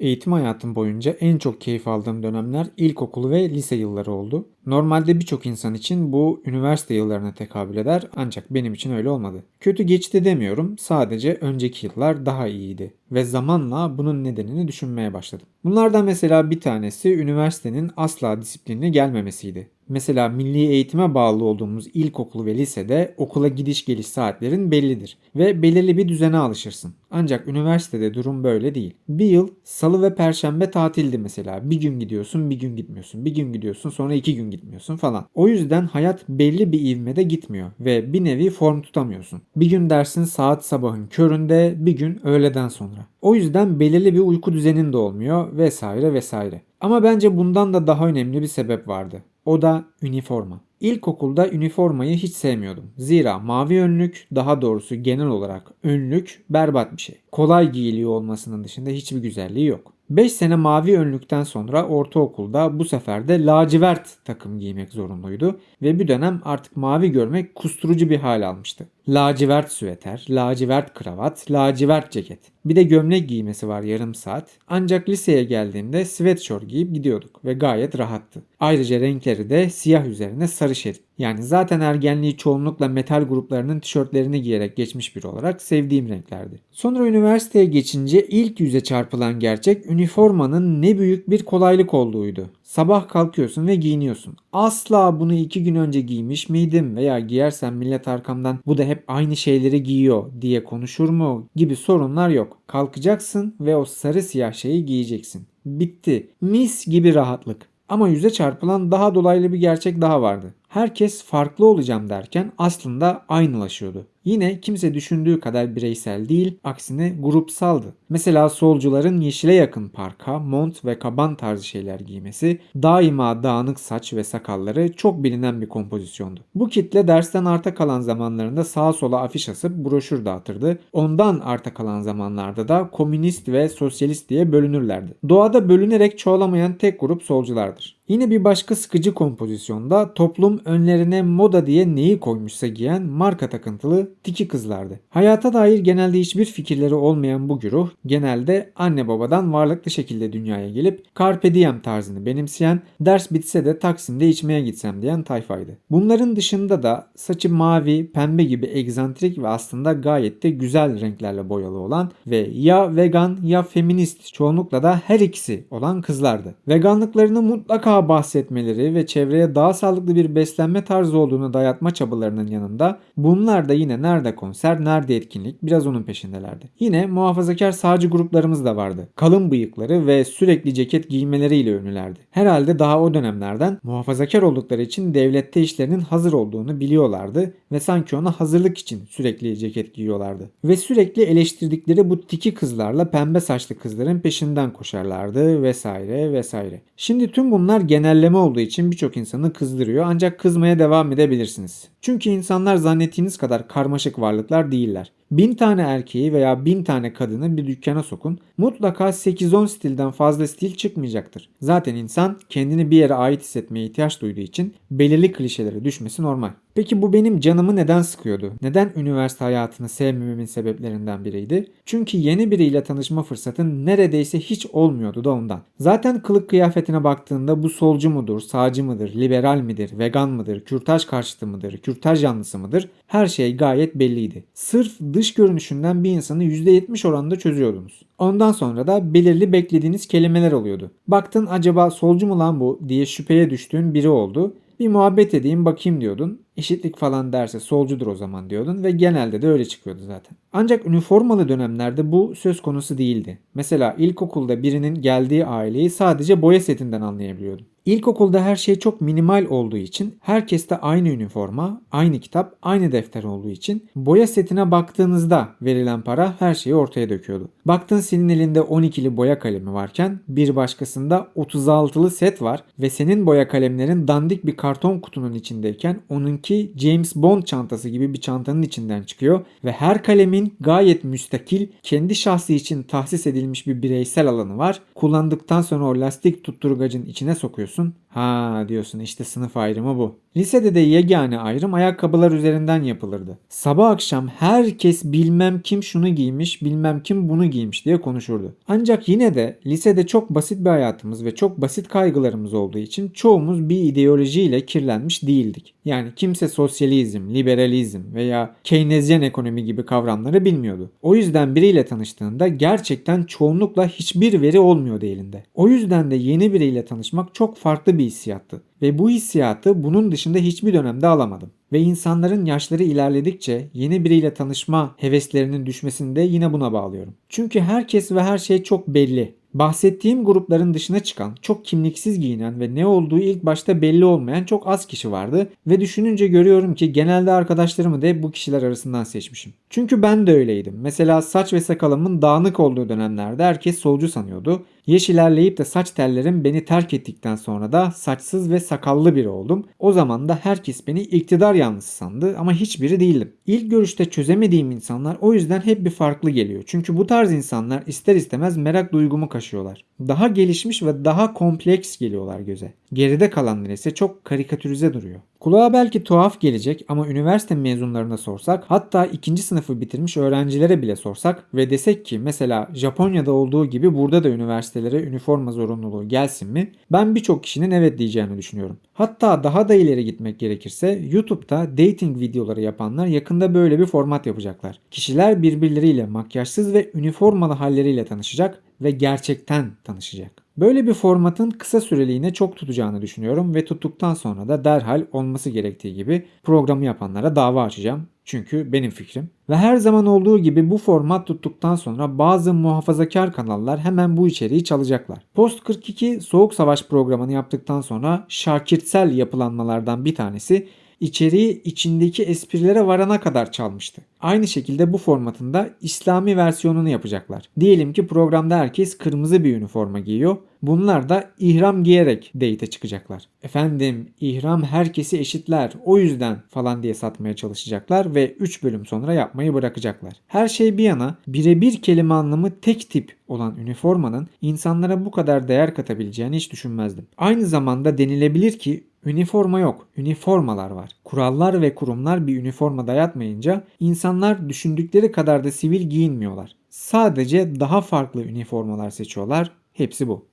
Eğitim hayatım boyunca en çok keyif aldığım dönemler ilkokul ve lise yılları oldu. Normalde birçok insan için bu üniversite yıllarına tekabül eder ancak benim için öyle olmadı. Kötü geçti demiyorum sadece önceki yıllar daha iyiydi ve zamanla bunun nedenini düşünmeye başladım. Bunlardan mesela bir tanesi üniversitenin asla disiplinine gelmemesiydi. Mesela milli eğitime bağlı olduğumuz ilkokul ve lisede okula gidiş geliş saatlerin bellidir ve belirli bir düzene alışırsın. Ancak üniversitede durum böyle değil. Bir yıl salı ve perşembe tatildi mesela. Bir gün gidiyorsun bir gün gitmiyorsun. Bir gün gidiyorsun sonra iki gün gitmiyorsun falan. O yüzden hayat belli bir ivmede gitmiyor ve bir nevi form tutamıyorsun. Bir gün dersin saat sabahın köründe bir gün öğleden sonra. O yüzden belirli bir uyku düzenin de olmuyor vesaire vesaire. Ama bence bundan da daha önemli bir sebep vardı. O da üniforma. İlkokulda üniformayı hiç sevmiyordum. Zira mavi önlük, daha doğrusu genel olarak önlük berbat bir şey. Kolay giyiliyor olmasının dışında hiçbir güzelliği yok. 5 sene mavi önlükten sonra ortaokulda bu sefer de lacivert takım giymek zorunluydu ve bir dönem artık mavi görmek kusturucu bir hal almıştı. Lacivert süveter, lacivert kravat, lacivert ceket. Bir de gömlek giymesi var yarım saat. Ancak liseye geldiğimde sweatshirt giyip gidiyorduk ve gayet rahattı. Ayrıca renkleri de siyah üzerine sarı şerit. Yani zaten ergenliği çoğunlukla metal gruplarının tişörtlerini giyerek geçmiş biri olarak sevdiğim renklerdi. Sonra üniversiteye geçince ilk yüze çarpılan gerçek üniformanın ne büyük bir kolaylık olduğuydu. Sabah kalkıyorsun ve giyiniyorsun. Asla bunu iki gün önce giymiş miydim veya giyersem millet arkamdan bu da hep aynı şeyleri giyiyor diye konuşur mu gibi sorunlar yok. Kalkacaksın ve o sarı siyah şeyi giyeceksin. Bitti. Mis gibi rahatlık. Ama yüze çarpılan daha dolaylı bir gerçek daha vardı. Herkes farklı olacağım derken aslında aynılaşıyordu. Yine kimse düşündüğü kadar bireysel değil, aksine grupsaldı. Mesela solcuların yeşile yakın parka, mont ve kaban tarzı şeyler giymesi, daima dağınık saç ve sakalları çok bilinen bir kompozisyondu. Bu kitle dersten arta kalan zamanlarında sağa sola afiş asıp broşür dağıtırdı. Ondan arta kalan zamanlarda da komünist ve sosyalist diye bölünürlerdi. Doğada bölünerek çoğalamayan tek grup solculardır. Yine bir başka sıkıcı kompozisyonda toplum önlerine moda diye neyi koymuşsa giyen marka takıntılı tiki kızlardı. Hayata dair genelde hiçbir fikirleri olmayan bu güruh genelde anne babadan varlıklı şekilde dünyaya gelip carpe diem tarzını benimseyen, ders bitse de Taksim'de içmeye gitsem diyen tayfaydı. Bunların dışında da saçı mavi, pembe gibi egzantrik ve aslında gayet de güzel renklerle boyalı olan ve ya vegan ya feminist çoğunlukla da her ikisi olan kızlardı. Veganlıklarını mutlaka bahsetmeleri ve çevreye daha sağlıklı bir beslenme tarzı olduğunu dayatma çabalarının yanında bunlar da yine nerede konser, nerede etkinlik biraz onun peşindelerdi. Yine muhafazakar sağcı gruplarımız da vardı. Kalın bıyıkları ve sürekli ceket giymeleriyle ünlülerdi. Herhalde daha o dönemlerden muhafazakar oldukları için devlette işlerinin hazır olduğunu biliyorlardı ve sanki ona hazırlık için sürekli ceket giyiyorlardı. Ve sürekli eleştirdikleri bu tiki kızlarla pembe saçlı kızların peşinden koşarlardı vesaire vesaire. Şimdi tüm bunlar genelleme olduğu için birçok insanı kızdırıyor ancak kızmaya devam edebilirsiniz. Çünkü insanlar zannettiğiniz kadar karmaşık varlıklar değiller. Bin tane erkeği veya bin tane kadını bir dükkana sokun mutlaka 8-10 stilden fazla stil çıkmayacaktır. Zaten insan kendini bir yere ait hissetmeye ihtiyaç duyduğu için belirli klişelere düşmesi normal. Peki bu benim canımı neden sıkıyordu? Neden üniversite hayatını sevmememin sebeplerinden biriydi? Çünkü yeni biriyle tanışma fırsatın neredeyse hiç olmuyordu da ondan. Zaten kılık kıyafetine baktığında bu solcu mudur, sağcı mıdır, liberal midir, vegan mıdır, kürtaj karşıtı mıdır, kürtaj yanlısı mıdır? Her şey gayet belliydi. Sırf dış görünüşünden bir insanı %70 oranında çözüyordunuz. Ondan sonra da belirli beklediğiniz kelimeler oluyordu. Baktın acaba solcu mu lan bu diye şüpheye düştüğün biri oldu. Bir muhabbet edeyim bakayım diyordun. Eşitlik falan derse solcudur o zaman diyordun ve genelde de öyle çıkıyordu zaten. Ancak üniformalı dönemlerde bu söz konusu değildi. Mesela ilkokulda birinin geldiği aileyi sadece boya setinden anlayabiliyordun. İlkokulda her şey çok minimal olduğu için herkeste aynı üniforma, aynı kitap, aynı defter olduğu için boya setine baktığınızda verilen para her şeyi ortaya döküyordu. Baktın senin elinde 12'li boya kalemi varken bir başkasında 36'lı set var ve senin boya kalemlerin dandik bir karton kutunun içindeyken onunki James Bond çantası gibi bir çantanın içinden çıkıyor ve her kalemin gayet müstakil, kendi şahsı için tahsis edilmiş bir bireysel alanı var. Kullandıktan sonra o lastik tutturgacın içine sokuyorsun setzen? Ha diyorsun işte sınıf ayrımı bu. Lisede de yegane ayrım ayakkabılar üzerinden yapılırdı. Sabah akşam herkes bilmem kim şunu giymiş, bilmem kim bunu giymiş diye konuşurdu. Ancak yine de lisede çok basit bir hayatımız ve çok basit kaygılarımız olduğu için çoğumuz bir ideolojiyle kirlenmiş değildik. Yani kimse sosyalizm, liberalizm veya Keynesyen ekonomi gibi kavramları bilmiyordu. O yüzden biriyle tanıştığında gerçekten çoğunlukla hiçbir veri olmuyordu elinde. O yüzden de yeni biriyle tanışmak çok farklı bir hissiyattı. Ve bu hissiyatı bunun dışında hiçbir dönemde alamadım. Ve insanların yaşları ilerledikçe yeni biriyle tanışma heveslerinin düşmesini de yine buna bağlıyorum. Çünkü herkes ve her şey çok belli. Bahsettiğim grupların dışına çıkan, çok kimliksiz giyinen ve ne olduğu ilk başta belli olmayan çok az kişi vardı ve düşününce görüyorum ki genelde arkadaşlarımı da bu kişiler arasından seçmişim. Çünkü ben de öyleydim. Mesela saç ve sakalımın dağınık olduğu dönemlerde herkes solcu sanıyordu. Yaş ilerleyip de saç tellerim beni terk ettikten sonra da saçsız ve sakallı biri oldum. O zaman da herkes beni iktidar yanlısı sandı ama hiçbiri değildim. İlk görüşte çözemediğim insanlar o yüzden hep bir farklı geliyor. Çünkü bu tarz insanlar ister istemez merak duygumu kaşıyorlar. Daha gelişmiş ve daha kompleks geliyorlar göze. Geride kalanlar ise çok karikatürize duruyor. Kulağa belki tuhaf gelecek ama üniversite mezunlarına sorsak hatta ikinci sınıfı bitirmiş öğrencilere bile sorsak ve desek ki mesela Japonya'da olduğu gibi burada da üniversitelere üniforma zorunluluğu gelsin mi? Ben birçok kişinin evet diyeceğini düşünüyorum. Hatta daha da ileri gitmek gerekirse YouTube'da dating videoları yapanlar yakında böyle bir format yapacaklar. Kişiler birbirleriyle makyajsız ve üniformalı halleriyle tanışacak ve gerçekten tanışacak. Böyle bir formatın kısa süreliğine çok tutacağını düşünüyorum ve tuttuktan sonra da derhal olması gerektiği gibi programı yapanlara dava açacağım. Çünkü benim fikrim. Ve her zaman olduğu gibi bu format tuttuktan sonra bazı muhafazakar kanallar hemen bu içeriği çalacaklar. Post 42 Soğuk Savaş programını yaptıktan sonra şakirtsel yapılanmalardan bir tanesi içeriği içindeki esprilere varana kadar çalmıştı. Aynı şekilde bu formatında İslami versiyonunu yapacaklar. Diyelim ki programda herkes kırmızı bir üniforma giyiyor. Bunlar da ihram giyerek date çıkacaklar. Efendim ihram herkesi eşitler o yüzden falan diye satmaya çalışacaklar ve 3 bölüm sonra yapmayı bırakacaklar. Her şey bir yana birebir kelime anlamı tek tip olan üniformanın insanlara bu kadar değer katabileceğini hiç düşünmezdim. Aynı zamanda denilebilir ki Üniforma yok, üniformalar var. Kurallar ve kurumlar bir üniforma dayatmayınca insanlar düşündükleri kadar da sivil giyinmiyorlar. Sadece daha farklı üniformalar seçiyorlar. Hepsi bu.